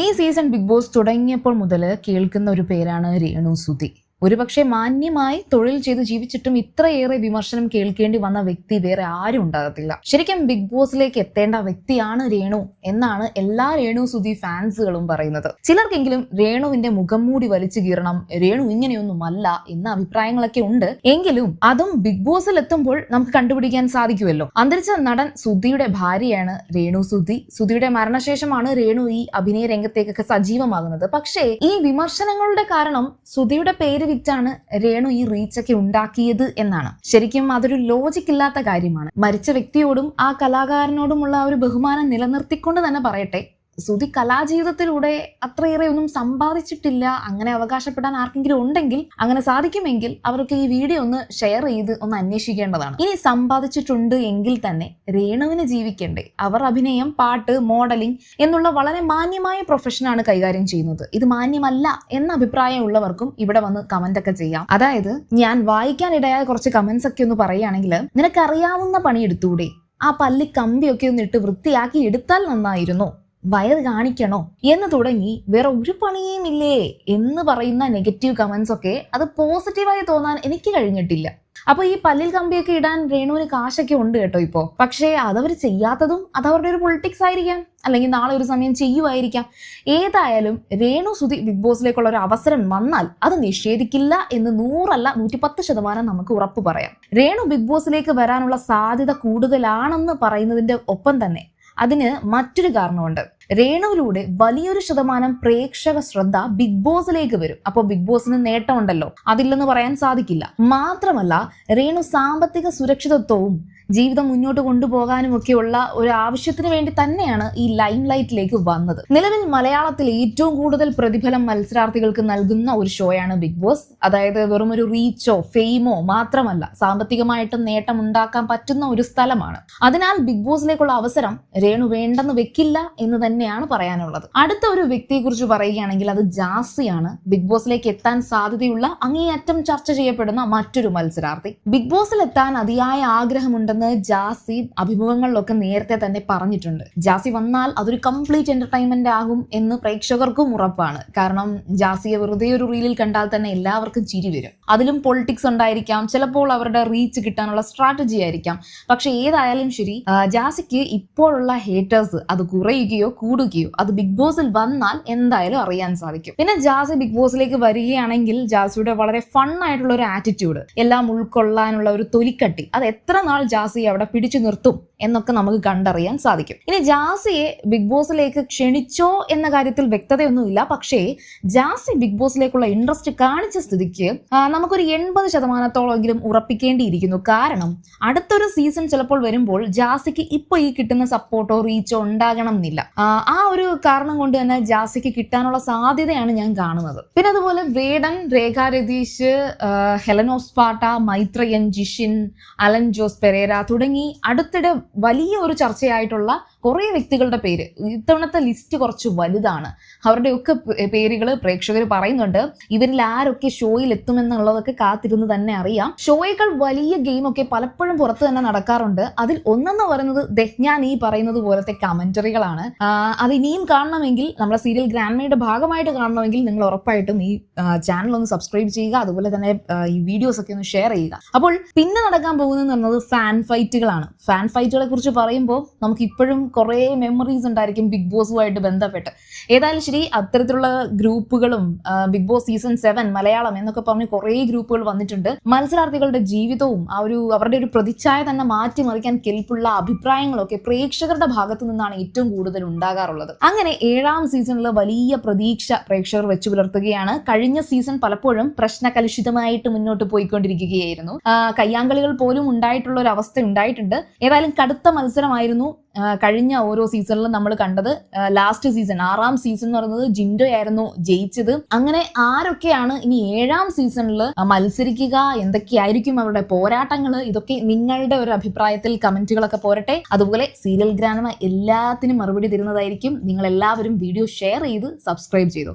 ഈ season big boss തുടങ്ങിയപ്പോൾ മുതൽ കേൾക്കുന്ന ഒരു പേരാണ് രേണു സുധി. ഒരുപക്ഷെ മാന്യമായി തൊഴിൽ ചെയ്ത് ജീവിച്ചിട്ടും ഇത്രയേറെ വിമർശനം കേൾക്കേണ്ടി വന്ന വ്യക്തി വേറെ ആരും ഉണ്ടാകത്തില്ല. ശരിക്കും ബിഗ് ബോസിലേക്ക് എത്തേണ്ട വ്യക്തിയാണ് രേണു എന്നാണ് എല്ലാ രേണു സുധി ഫാൻസുകളും പറയുന്നത്. ചിലർക്കെങ്കിലും രേണുവിന്റെ മുഖം മൂടി വലിച്ചു കീറണം രേണു ഇങ്ങനെയൊന്നുമല്ല എന്ന അഭിപ്രായങ്ങളൊക്കെ ഉണ്ട്. എങ്കിലും അതും ബിഗ് ബോസിൽ എത്തുമ്പോൾ നമുക്ക് കണ്ടുപിടിക്കാൻ സാധിക്കുമല്ലോ. അന്തരിച്ച നടൻ സുധിയുടെ ഭാര്യയാണ് രേണു സുധി. സുധിയുടെ മരണശേഷമാണ് രേണു ഈ അഭിനയ രംഗത്തേക്കൊക്കെ സജീവമാകുന്നത്. പക്ഷേ ഈ വിമർശനങ്ങളുടെ കാരണം സുധിയുടെ പേര് വിറ്റാണ് രേണു ഈ റീച്ചൊക്കെ ഉണ്ടാക്കിയത് എന്നാണ്. ശരിക്കും അതൊരു ലോജിക് ഇല്ലാത്ത കാര്യമാണ്. മരിച്ച വ്യക്തിയോടും ആ കലാകാരനോടുമുള്ള ഒരു ബഹുമാനം നിലനിർത്തിക്കൊണ്ട് തന്നെ പറയട്ടെ സുധി കലാജീവിതത്തിലൂടെ അത്രയേറെ ഒന്നും സമ്പാദിച്ചിട്ടില്ല അങ്ങനെ അവകാശപ്പെടാൻ ആർക്കെങ്കിലും ഉണ്ടെങ്കിൽ അങ്ങനെ സാധിക്കുമെങ്കിൽ അവർക്ക് ഈ വീഡിയോ ഒന്ന് ഷെയർ ചെയ്ത് ഒന്ന് അന്വേഷിക്കേണ്ടതാണ്. ഇനി സമ്പാദിച്ചിട്ടുണ്ട് എങ്കിൽ തന്നെ രേണുവിന് ജീവിക്കണ്ടേ. അവർ അഭിനയം പാട്ട് മോഡലിംഗ് എന്നുള്ള വളരെ മാന്യമായ പ്രൊഫഷനാണ് കൈകാര്യം ചെയ്യുന്നത്. ഇത് മാന്യമല്ല എന്ന അഭിപ്രായമുള്ളവർക്കും ഇവിടെ വന്ന് കമന്റ് ഒക്കെ ചെയ്യാം. അതായത് ഞാൻ വായിക്കാനിടയായ കുറച്ച് കമന്റ്സ് ഒക്കെ ഒന്ന് പറയുകയാണെങ്കിൽ നിനക്കറിയാവുന്ന പണി എടുത്തൂടെ? ആ പല്ലി കമ്പിയൊക്കെ ഒന്ന് ഇട്ട് വൃത്തിയാക്കി എടുത്താൽ നന്നായിരുന്നു. വയറ് കാണിക്കണോ? എന്ന് തുടങ്ങി വേറെ ഒരു പണിയും ഇല്ലേ? എന്ന് പറയുന്ന നെഗറ്റീവ് കമന്റ്സ് ഒക്കെ അത് പോസിറ്റീവായി തോന്നാൻ എനിക്ക് കഴിഞ്ഞിട്ടില്ല. അപ്പൊ ഈ പല്ലിൽ കമ്പിയൊക്കെ ഇടാൻ രേണുവിന് കാശൊക്കെ ഉണ്ട് കേട്ടോ ഇപ്പോ. പക്ഷേ അതവർ ചെയ്യാത്തതും അതവരുടെ ഒരു പൊളിറ്റിക്സ് ആയിരിക്കാം. അല്ലെങ്കിൽ നാളെ ഒരു സമയം ചെയ്യുമായിരിക്കാം ഏതായാലും രേണു സുധി ബിഗ് ബോസിലേക്കുള്ള ഒരു അവസരം വന്നാൽ അത് നിഷേധിക്കില്ല എന്ന് നൂറല്ല നൂറ്റിപ്പത്ത് ശതമാനം നമുക്ക് ഉറപ്പ് പറയാം. രേണു ബിഗ് ബോസിലേക്ക് വരാനുള്ള സാധ്യത കൂടുതലാണെന്ന് പറയുന്നതിന്റെ ഒപ്പം തന്നെ അതിന് മറ്റൊരു കാരണമുണ്ട്. രേണുവിലൂടെ വലിയൊരു ശതമാനം പ്രേക്ഷക ശ്രദ്ധ ബിഗ് ബോസിലേക്ക് വരും. അപ്പോൾ ബിഗ് ബോസിന് നേട്ടമുണ്ടല്ലോ. അതില്ലെന്ന് പറയാൻ സാധിക്കില്ല. മാത്രമല്ല രേണു സാമ്പത്തിക സുരക്ഷിതത്വവും ജീവിതം മുന്നോട്ട് കൊണ്ടുപോകാനും ഒക്കെയുള്ള ഒരു ആവശ്യത്തിന് വേണ്ടി തന്നെയാണ് ഈ ലൈം ലൈറ്റിലേക്ക് വന്നത്. നിലവിൽ മലയാളത്തിൽ ഏറ്റവും കൂടുതൽ പ്രതിഫലം മത്സരാർത്ഥികൾക്ക് നൽകുന്ന ഒരു ഷോയാണ് ബിഗ് ബോസ് അതായത് വെറും ഒരു റീച്ചോ ഫെയിമോ മാത്രമല്ല സാമ്പത്തികമായിട്ടും നേട്ടം ഉണ്ടാക്കാൻ പറ്റുന്ന ഒരു സ്ഥലമാണ്. അതിനാൽ ബിഗ് ബോസിലേക്കുള്ള അവസരം രേണു വേണ്ടെന്ന് വെക്കില്ല എന്ന് തന്നെയാണ് പറയാനുള്ളത്. അടുത്ത ഒരു വ്യക്തിയെ കുറിച്ച് പറയുകയാണെങ്കിൽ അത് ജാസിയാണ്. ബിഗ് ബോസിലേക്ക് എത്താൻ സാധ്യതയുള്ള അങ്ങേയറ്റം ചർച്ച ചെയ്യപ്പെടുന്ന മറ്റൊരു മത്സരാർത്ഥി. ബിഗ് ബോസിൽ എത്താൻ അതിയായ ആഗ്രഹമുണ്ടെന്ന് ജാസി അഭിമുഖങ്ങളിലൊക്കെ നേരത്തെ തന്നെ പറഞ്ഞിട്ടുണ്ട്. ജാസി വന്നാൽ അതൊരു കംപ്ലീറ്റ് എന്റർടൈൻമെന്റ് ആകും എന്ന് പ്രേക്ഷകർക്കും ഉറപ്പാണ്. കാരണം ജാസിയെ വെറുതെ ഒരു റീലിൽ കണ്ടാൽ തന്നെ എല്ലാവർക്കും ചിരി വരും. അതിലും പൊളിറ്റിക്സ് ഉണ്ടായിരിക്കാം. ചിലപ്പോൾ അവരുടെ റീച്ച് കിട്ടാനുള്ള സ്ട്രാറ്റജി ആയിരിക്കാം. പക്ഷെ ഏതായാലും ശരി ജാസിക്ക് ഇപ്പോഴുള്ള ഹേറ്റേഴ്സ് അത് കുറയുകയോ കൂടുകയോ അത് ബിഗ് ബോസിൽ വന്നാൽ എന്തായാലും അറിയാൻ സാധിക്കും. പിന്നെ ജാസി ബിഗ് ബോസിലേക്ക് വരികയാണെങ്കിൽ ജാസിയുടെ വളരെ ഫൺ ആയിട്ടുള്ള ഒരു ആറ്റിറ്റ്യൂഡ് എല്ലാം ഉൾക്കൊള്ളാനുള്ള ഒരു തൊലിക്കട്ടി അത് എത്ര നാൾ അവിടെ പിടിച്ചു നിർത്തും. എന്നൊക്കെ നമുക്ക് കണ്ടറിയാൻ സാധിക്കും. ഇനി ജാസിയെ ബിഗ് ബോസിലേക്ക് ക്ഷണിച്ചോ എന്ന കാര്യത്തിൽ വ്യക്തതയൊന്നുമില്ല. പക്ഷേ ജാസി ബിഗ് ബോസിലേക്കുള്ള ഇൻട്രസ്റ്റ് കാണിച്ച സ്ഥിതിക്ക് നമുക്കൊരു എൺപത് ശതമാനത്തോളമെങ്കിലും ഉറപ്പിക്കേണ്ടിയിരിക്കുന്നു. കാരണം അടുത്തൊരു സീസൺ ചിലപ്പോൾ വരുമ്പോൾ ജാസിക്ക് ഇപ്പൊ ഈ കിട്ടുന്ന സപ്പോർട്ടോ റീച്ചോ ഉണ്ടാകണം എന്നില്ല ആ, ആ ഒരു കാരണം കൊണ്ട് തന്നെ ജാസിക്ക് കിട്ടാനുള്ള സാധ്യതയാണ് ഞാൻ കാണുന്നത്. പിന്നെ അതുപോലെ വേടൻ രേഖ രതീഷ് ഹെലനോസ്പാട്ട മൈത്രയൻ ജിഷിൻ അലൻ ജോസ് പെരേര തുടങ്ങി അടുത്തിടെ വലിയ ഒരു ചർച്ചയായിട്ടുള്ള കുറേ വ്യക്തികളുടെ പേര്. ഇത്തവണത്തെ ലിസ്റ്റ് കുറച്ച് വലുതാണ്. അവരുടെയൊക്കെ പേരുകൾ പ്രേക്ഷകർ പറയുന്നുണ്ട്. ഇവരിൽ ആരൊക്കെ ഷോയിൽ എത്തുമെന്നുള്ളതൊക്കെ കാത്തിരുന്ന് തന്നെ അറിയാം. ഷോയേക്കാൾ വലിയ ഗെയിമൊക്കെ പലപ്പോഴും പുറത്ത് തന്നെ നടക്കാറുണ്ട്. അതിൽ ഒന്നെന്ന് പറയുന്നത് ദഹ്ഞാൻ ഈ പറയുന്നത് പോലത്തെ കമന്ററികളാണ്. അത് ഇനിയും കാണണമെങ്കിൽ നമ്മുടെ സീരിയൽ ഗ്രാൻഡ്മയുടെ ഭാഗമായിട്ട് കാണണമെങ്കിൽ നിങ്ങൾ ഉറപ്പായിട്ടും ഈ ചാനൽ ഒന്ന് സബ്സ്ക്രൈബ് ചെയ്യുക. അതുപോലെ തന്നെ ഈ വീഡിയോസ് ഒക്കെ ഒന്ന് ഷെയർ ചെയ്യുക. അപ്പോൾ പിന്നെ നടക്കാൻ പോകുന്നത് പറഞ്ഞത് ഫാൻ ഫൈറ്റുകളാണ്. ഫാൻ ഫൈറ്റുകളെ കുറിച്ച് പറയുമ്പോൾ നമുക്ക് ഇപ്പോഴും കുറേ മെമ്മറീസ് ഉണ്ടായിരിക്കും ബിഗ് ബോസുമായിട്ട് ബന്ധപ്പെട്ട്. ഏതായാലും ശരി അത്തരത്തിലുള്ള ഗ്രൂപ്പുകളും Big Boss season seven Malayalam എന്നൊക്കെ പറഞ്ഞ് കുറേ ഗ്രൂപ്പുകൾ വന്നിട്ടുണ്ട്. മത്സരാർത്ഥികളുടെ ജീവിതവും ആ ഒരു അവരുടെ ഒരു പ്രതിച്ഛായ തന്നെ മാറ്റിമറിക്കാൻ കെൽപ്പുള്ള അഭിപ്രായങ്ങളൊക്കെ പ്രേക്ഷകരുടെ ഭാഗത്തു നിന്നാണ് ഏറ്റവും കൂടുതൽ ഉണ്ടാകാറുള്ളത്. അങ്ങനെ ഏഴാം സീസണിൽ വലിയ പ്രതീക്ഷ പ്രേക്ഷകർ വെച്ചു പുലർത്തുകയാണ്. കഴിഞ്ഞ സീസൺ പലപ്പോഴും പ്രശ്നകലുഷിതമായിട്ട് മുന്നോട്ട് പോയിക്കൊണ്ടിരിക്കുകയായിരുന്നു. കയ്യാങ്കളികൾ പോലും ഉണ്ടായിട്ടുള്ള ഒരു അവസ്ഥ ഉണ്ടായിട്ടുണ്ട്. ഏതായാലും കടുത്ത മത്സരമായിരുന്നു. കഴിഞ്ഞ ഓരോ സീസണിലും നമ്മൾ കണ്ടത് ലാസ്റ്റ് സീസൺ ആറാം സീസൺ എന്ന് പറയുന്നത് ജിൻഡോ ആയിരുന്നു ജയിച്ചത്. അങ്ങനെ ആരൊക്കെയാണ് ഇനി ഏഴാം സീസണിൽ മത്സരിക്കുക? എന്തൊക്കെയായിരിക്കും അവരുടെ പോരാട്ടങ്ങൾ ഇതൊക്കെ നിങ്ങളുടെ ഒരു അഭിപ്രായത്തിൽ കമന്റുകളൊക്കെ പോരട്ടെ. അതുപോലെ സീരിയൽ ഗ്രാമ എല്ലാത്തിനും മറുപടി തരുന്നതായിരിക്കും. നിങ്ങൾ എല്ലാവരും വീഡിയോ ഷെയർ ചെയ്ത് സബ്സ്ക്രൈബ് ചെയ്തു.